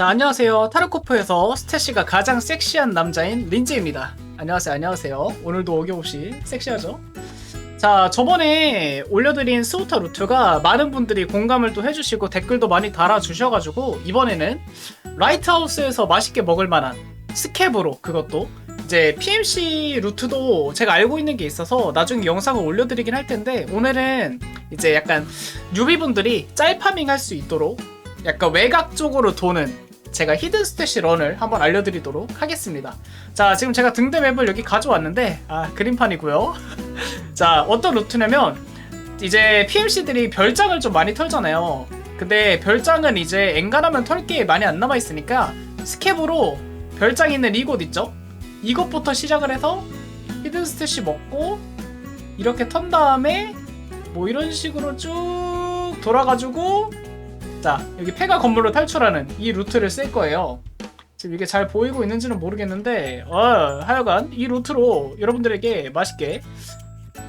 자 안녕하세요. 타르코프에서 스태시가 가장 섹시한 남자인 린지입니다. 안녕하세요. 안녕하세요. 오늘도 어김없이 섹시하죠? 자 저번에 올려드린 스우터 루트가 많은 분들이 공감을 또 해주시고 댓글도 많이 달아주셔가지고 이번에는 라이트하우스에서 맛있게 먹을 만한 스캡으로 그것도 이제 PMC 루트도 제가 알고 있는 게 있어서 나중에 영상을 올려드리긴 할 텐데 오늘은 이제 약간 뉴비분들이 짤파밍 할 수 있도록 약간 외곽 쪽으로 도는 제가 히든 스태시 런을 한번 알려드리도록 하겠습니다. 자, 지금 제가 등대 맵을 여기 가져왔는데, 아, 그림판이고요. 자, 어떤 루트냐면, 이제 PMC들이 별장을 좀 많이 털잖아요. 근데 별장은 이제 엔간하면 털 게 많이 안 남아있으니까, 스캡으로 별장 있는 이곳 있죠? 이것부터 시작을 해서, 히든 스태시 먹고, 이렇게 턴 다음에, 뭐 이런 식으로 쭉 돌아가지고, 자 여기 폐가 건물로 탈출하는 이 루트를 쓸 거예요. 지금 이게 잘 보이고 있는지는 모르겠는데 어, 하여간 이 루트로 여러분들에게 맛있게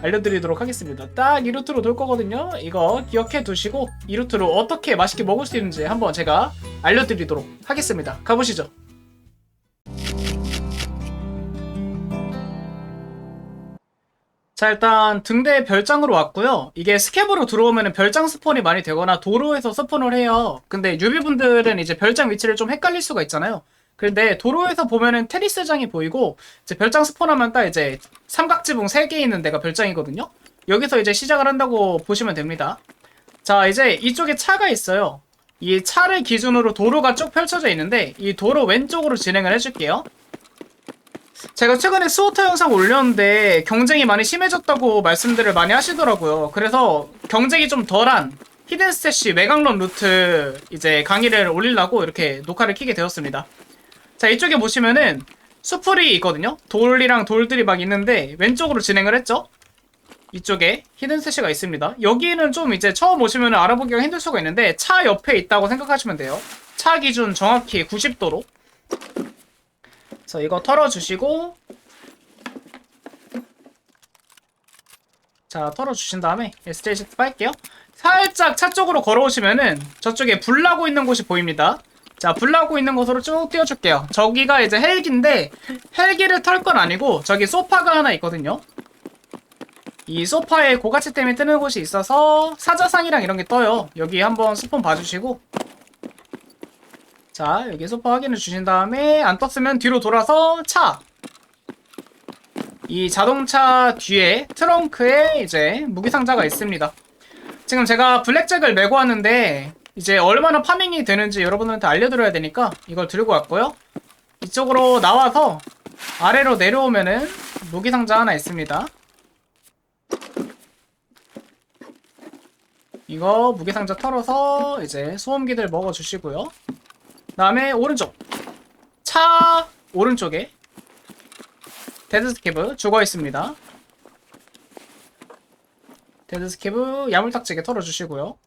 알려드리도록 하겠습니다. 딱 이 루트로 돌 거거든요. 이거 기억해 두시고 이 루트로 어떻게 맛있게 먹을 수 있는지 한번 제가 알려드리도록 하겠습니다. 가보시죠 자 일단 등대 별장으로 왔고요. 이게 스캡으로 들어오면 별장 스폰이 많이 되거나 도로에서 스폰을 해요. 근데 유비분들은 이제 별장 위치를 좀 헷갈릴 수가 있잖아요. 그런데 도로에서 보면은 테니스장이 보이고 이제 별장 스폰하면 딱 이제 삼각지붕 3개 있는 데가 별장이거든요. 여기서 이제 시작을 한다고 보시면 됩니다. 자 이제 이쪽에 차가 있어요. 이 차를 기준으로 도로가 쭉 펼쳐져 있는데 이 도로 왼쪽으로 진행을 해줄게요 제가 최근에 스우터 영상 올렸는데 경쟁이 많이 심해졌다고 말씀들을 많이 하시더라고요. 그래서 경쟁이 좀 덜한 히든 스태시 외곽론 루트 이제 강의를 올리려고 이렇게 녹화를 키게 되었습니다. 자 이쪽에 보시면은 수풀이 있거든요. 돌이랑 돌들이 막 있는데 왼쪽으로 진행을 했죠. 이쪽에 히든 스태시가 있습니다. 여기는 좀 이제 처음 오시면 알아보기가 힘들 수가 있는데 차 옆에 있다고 생각하시면 돼요. 차 기준 정확히 90도로 그래서 이거 털어주시고. 자 털어주신 다음에 스테이시 빨게요. 살짝 차 쪽으로 걸어오시면은 저쪽에 불 나고 있는 곳이 보입니다. 자 불 나고 있는 곳으로 쭉 띄워줄게요. 저기가 이제 헬기인데 헬기를 털 건 아니고 저기 소파가 하나 있거든요. 이 소파에 고가치 때문에 뜨는 곳이 있어서 사자상이랑 이런 게 떠요. 여기 한번 스폰 봐주시고 자 여기 소파 확인해 주신 다음에 안 떴으면 뒤로 돌아서 차. 이 자동차 뒤에 트렁크에 이제 무기 상자가 있습니다. 지금 제가 블랙잭을 메고 왔는데 이제 얼마나 파밍이 되는지 여러분들한테 알려드려야 되니까 이걸 들고 왔고요. 이쪽으로 나와서 아래로 내려오면은 무기 상자 하나 있습니다. 이거 무기 상자 털어서 이제 소음기들 먹어주시고요. 다음에 오른쪽 차 오른쪽에 데드스케브 죽어 있습니다. 데드스케브 야물딱지게 털어주시고요.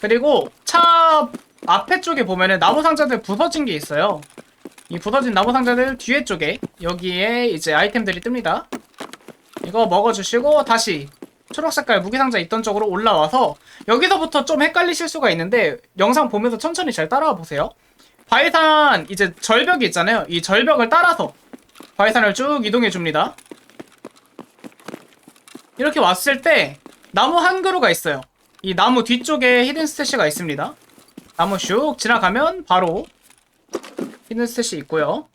그리고 차 앞에 쪽에 보면은 나무 상자들 부서진 게 있어요. 이 부서진 나무 상자들 뒤에 쪽에 여기에 이제 아이템들이 뜹니다. 이거 먹어주시고 다시 초록 색깔 무기 상자 있던 쪽으로 올라와서 여기서부터 좀 헷갈리실 수가 있는데 영상 보면서 천천히 잘 따라와 보세요. 바이산 이제 절벽이 있잖아요. 이 절벽을 따라서 바이산을 쭉 이동해 줍니다. 이렇게 왔을 때 나무 한 그루가 있어요. 이 나무 뒤쪽에 히든 스태시가 있습니다. 나무 슉 지나가면 바로 히든 스태시 있고요.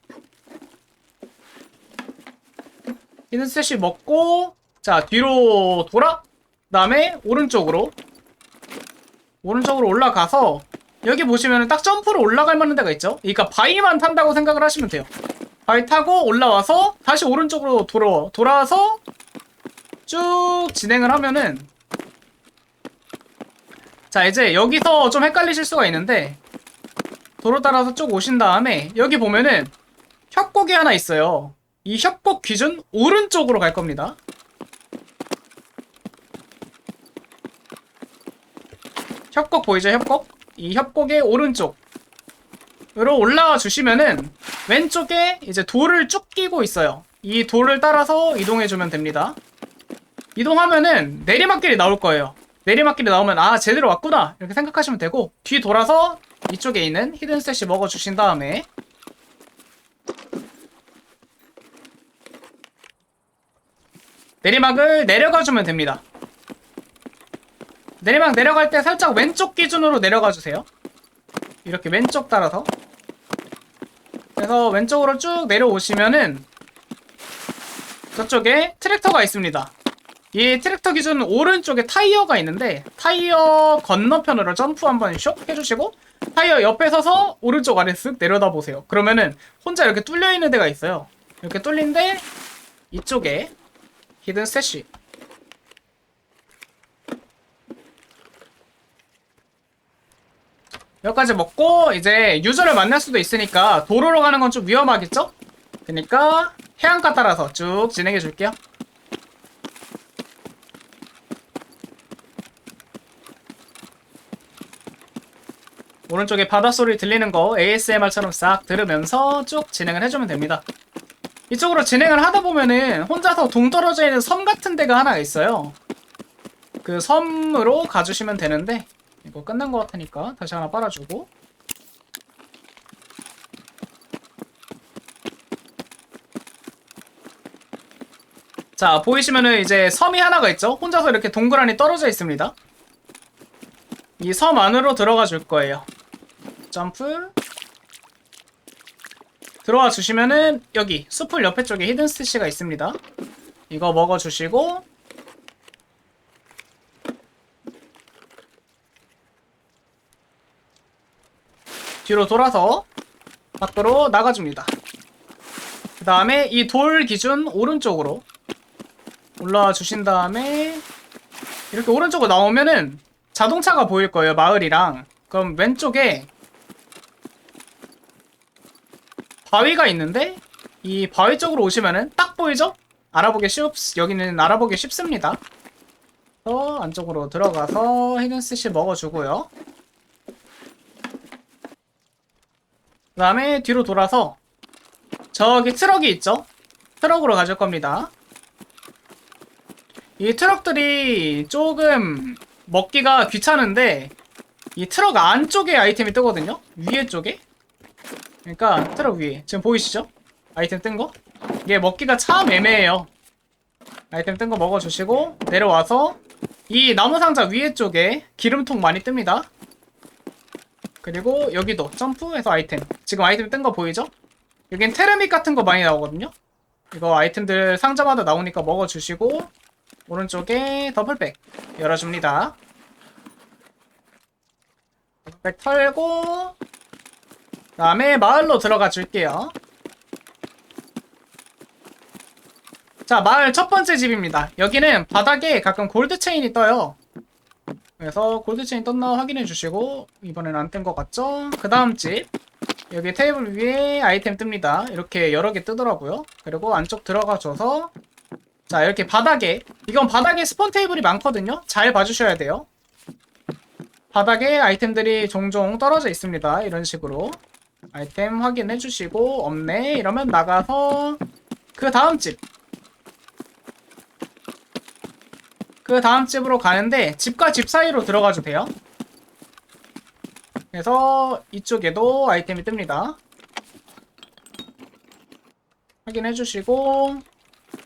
히든 스태시 먹고 자 뒤로 돌아 그 다음에 오른쪽으로 오른쪽으로 올라가서 여기 보시면 딱 점프로 올라갈 만한 데가 있죠? 그러니까 바위만 탄다고 생각을 하시면 돼요. 바위 타고 올라와서 다시 오른쪽으로 돌아, 돌아와서 쭉 진행을 하면은 자 이제 여기서 좀 헷갈리실 수가 있는데 도로 따라서 쭉 오신 다음에 여기 보면은 협곡이 하나 있어요. 이 협곡 기준 오른쪽으로 갈 겁니다. 협곡 보이죠 협곡? 이 협곡의 오른쪽으로 올라와 주시면은 왼쪽에 이제 돌을 쭉 끼고 있어요. 이 돌을 따라서 이동해 주면 됩니다. 이동하면은 내리막길이 나올 거예요. 내리막길이 나오면 아 제대로 왔구나 이렇게 생각하시면 되고 뒤 돌아서 이쪽에 있는 히든 스탯이 먹어주신 다음에 내리막을 내려가주면 됩니다. 내리막 내려갈 때 살짝 왼쪽 기준으로 내려가 주세요. 이렇게 왼쪽 따라서. 그래서 왼쪽으로 쭉 내려오시면은 저쪽에 트랙터가 있습니다. 이 트랙터 기준 오른쪽에 타이어가 있는데 타이어 건너편으로 점프 한번 슉 해주시고 타이어 옆에 서서 오른쪽 아래 쓱 내려다 보세요. 그러면은 혼자 이렇게 뚫려 있는 데가 있어요. 이렇게 뚫린데 이쪽에 히든 스탯이 여기까지 먹고 이제 유저를 만날 수도 있으니까 도로로 가는 건 좀 위험하겠죠? 그러니까 해안가 따라서 쭉 진행해 줄게요. 오른쪽에 바닷소리 들리는 거 ASMR처럼 싹 들으면서 쭉 진행을 해주면 됩니다. 이쪽으로 진행을 하다 보면은 혼자서 동떨어져 있는 섬 같은 데가 하나 있어요. 그 섬으로 가주시면 되는데 이거 끝난 것 같으니까 다시 하나 빨아주고. 자 보이시면은 이제 섬이 하나가 있죠? 혼자서 이렇게 동그라니 떨어져 있습니다. 이 섬 안으로 들어가 줄 거예요. 점프. 들어와 주시면은 여기 수풀 옆에 쪽에 히든 스티시가 있습니다. 이거 먹어 주시고 뒤로 돌아서 밖으로 나가줍니다. 그 다음에 이 돌 기준 오른쪽으로 올라와 주신 다음에 이렇게 오른쪽으로 나오면은 자동차가 보일 거예요. 마을이랑. 그럼 왼쪽에 바위가 있는데 이 바위 쪽으로 오시면은 딱 보이죠? 알아보기 쉽, 여기는 알아보기 쉽습니다. 또 안쪽으로 들어가서 히든스시 먹어주고요. 그 다음에 뒤로 돌아서 저기 트럭이 있죠? 트럭으로 가줄 겁니다. 이 트럭들이 조금 먹기가 귀찮은데 이 트럭 안쪽에 아이템이 뜨거든요? 위에 쪽에? 그러니까 트럭 위에 지금 보이시죠? 아이템 뜬 거? 이게 먹기가 참 애매해요. 아이템 뜬 거 먹어주시고 내려와서 이 나무 상자 위에 쪽에 기름통 많이 뜹니다. 그리고 여기도 점프해서 아이템. 지금 아이템 뜬 거 보이죠? 여긴 테르믹 같은 거 많이 나오거든요? 이거 아이템들 상자마다 나오니까 먹어주시고 오른쪽에 더블백 열어줍니다. 더블백 털고 그 다음에 마을로 들어가 줄게요. 자 마을 첫 번째 집입니다. 여기는 바닥에 가끔 골드 체인이 떠요 그래서 골드체인 떴나 확인해 주시고 이번엔 안 뜬 것 같죠? 그 다음 집. 여기 테이블 위에 아이템 뜹니다. 이렇게 여러 개 뜨더라고요. 그리고 안쪽 들어가 줘서 자 이렇게 바닥에 이건 바닥에 스폰 테이블이 많거든요. 잘 봐주셔야 돼요. 바닥에 아이템들이 종종 떨어져 있습니다. 이런 식으로. 아이템 확인해 주시고 없네. 이러면 나가서 그 다음 집 그 다음 집으로 가는데 집과 집 사이로 들어가도 돼요. 그래서 이쪽에도 아이템이 뜹니다. 확인해 주시고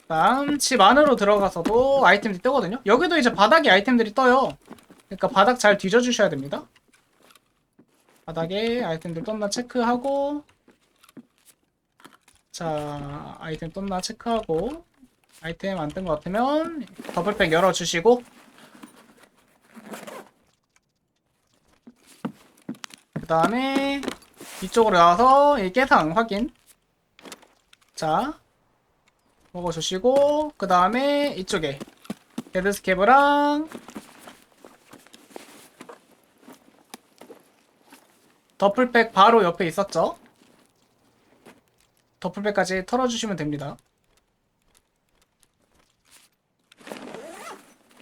다음 집 안으로 들어가서도 아이템들이 뜨거든요. 여기도 이제 바닥에 아이템들이 떠요. 그러니까 바닥 잘 뒤져 주셔야 됩니다. 바닥에 아이템들 떴나 체크하고 자 아이템 떴나 체크하고 아이템 안 뜬 것 같으면 더블백 열어주시고. 그 다음에 이쪽으로 나와서 이 깨상 확인. 자 먹어주시고 그 다음에 이쪽에 데드스케브랑 더플백 바로 옆에 있었죠? 더플백까지 털어주시면 됩니다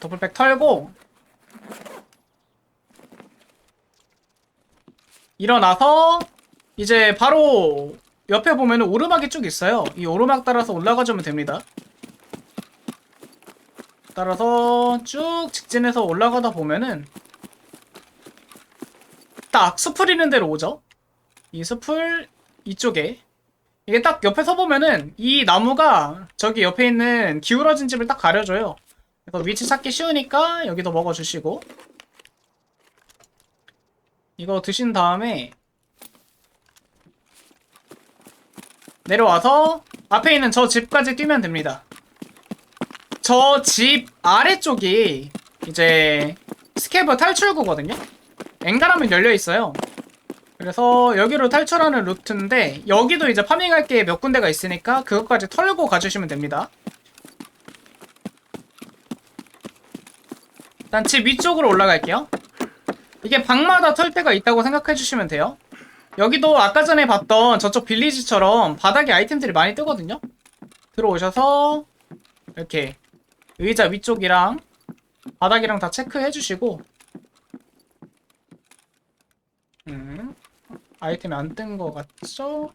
더블백 털고 일어나서 이제 바로 옆에 보면 오르막이 쭉 있어요. 이 오르막 따라서 올라가 주면 됩니다. 따라서 쭉 직진해서 올라가다 보면은 딱 숲을 있는 데로 오죠. 이 숲을 이쪽에 이게 딱 옆에 서 보면은 이 나무가 저기 옆에 있는 기울어진 집을 딱 가려줘요. 그래서 위치 찾기 쉬우니까 여기도 먹어주시고 이거 드신 다음에 내려와서 앞에 있는 저 집까지 뛰면 됩니다. 저 집 아래쪽이 이제 스케브 탈출구거든요. 엔가람은 열려 있어요. 그래서 여기로 탈출하는 루트인데 여기도 이제 파밍할 게 몇 군데가 있으니까 그것까지 털고 가주시면 됩니다. 일단 집 위쪽으로 올라갈게요. 이게 방마다 털 때가 있다고 생각해 주시면 돼요. 여기도 아까 전에 봤던 저쪽 빌리지처럼 바닥에 아이템들이 많이 뜨거든요. 들어오셔서 이렇게 의자 위쪽이랑 바닥이랑 다 체크해 주시고 음, 아이템이 안뜬거 같죠?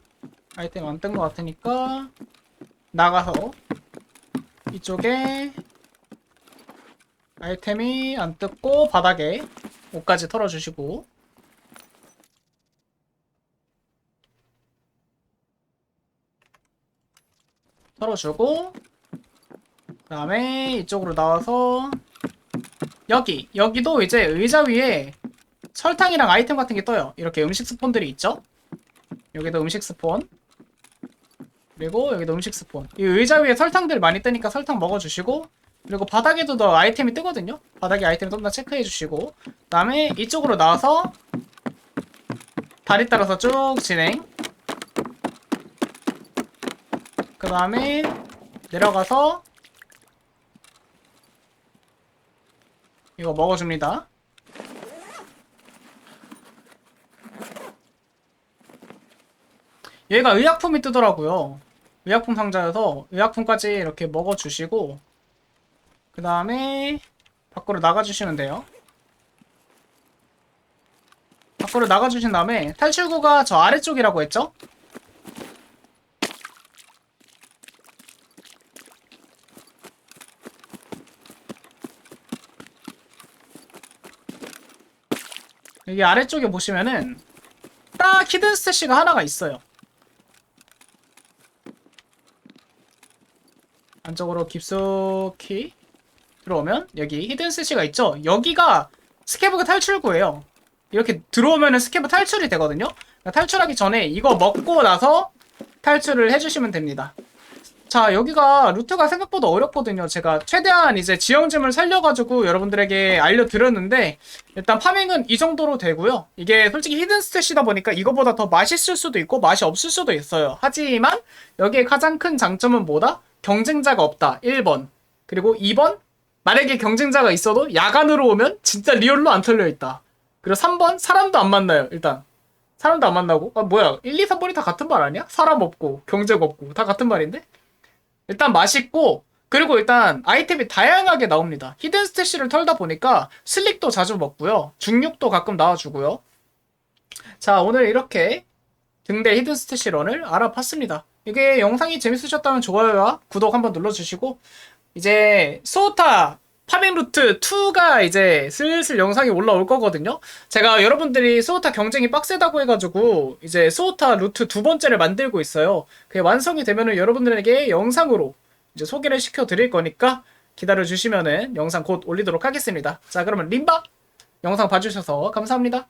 아이템 안뜬거 같으니까 나가서 이쪽에 아이템이 안 뜯고 바닥에 옷까지 털어주시고. 털어주고 그 다음에 이쪽으로 나와서 여기 여기도 이제 의자 위에 설탕이랑 아이템 같은 게 떠요. 이렇게 음식 스폰들이 있죠? 여기도 음식 스폰. 그리고 여기도 음식 스폰. 이 의자 위에 설탕들 많이 뜨니까 설탕 먹어주시고 그리고 바닥에도 더 아이템이 뜨거든요 바닥에 아이템 좀 더 체크해 주시고 그 다음에 이쪽으로 나와서 다리 따라서 쭉 진행 그 다음에 내려가서 이거 먹어줍니다. 얘가 의약품이 뜨더라고요. 의약품 상자여서 의약품까지 이렇게 먹어주시고 그 다음에 밖으로 나가주시면 돼요. 밖으로 나가주신 다음에 탈출구가 저 아래쪽이라고 했죠? 여기 아래쪽에 보시면은 딱 히든 스태시가 하나가 있어요. 안쪽으로 깊숙이 들어오면 여기 히든 스태시가 있죠. 여기가 스케브가 탈출구예요. 이렇게 들어오면은 스케브 탈출이 되거든요. 그러니까 탈출하기 전에 이거 먹고 나서 탈출을 해주시면 됩니다. 자 여기가 루트가 생각보다 어렵거든요 제가 최대한 이제 지형짐을 살려가지고 여러분들에게 알려드렸는데 일단 파밍은 이 정도로 되고요 이게 솔직히 히든 스탯이다 보니까 이거보다 더 맛있을 수도 있고 맛이 없을 수도 있어요 하지만 여기에 가장 큰 장점은 뭐다? 경쟁자가 없다 1번 그리고 2번 만약에 경쟁자가 있어도 야간으로 오면 진짜 리얼로 안 털려 있다 그리고 3번 사람도 안 만나요 일단 사람도 안 만나고 아 뭐야 1, 2, 3번이 다 같은 말 아니야? 사람 없고 경쟁 없고 다 같은 말인데? 일단 맛있고 그리고 일단 아이템이 다양하게 나옵니다. 히든 스태시를 털다 보니까 슬릭도 자주 먹고요. 중육도 가끔 나와주고요. 자 오늘 이렇게 등대 히든 스태시 런을 알아봤습니다. 이게 영상이 재밌으셨다면 좋아요와 구독 한번 눌러주시고 이제 소타 파밍 루트 2가 이제 슬슬 영상이 올라올 거거든요. 제가 여러분들이 소타 경쟁이 빡세다고 해가지고 이제 소타 루트 두 번째를 만들고 있어요. 그게 완성이 되면은 여러분들에게 영상으로 이제 소개를 시켜 드릴 거니까 기다려 주시면은 영상 곧 올리도록 하겠습니다. 자, 그러면 림바 영상 봐주셔서 감사합니다.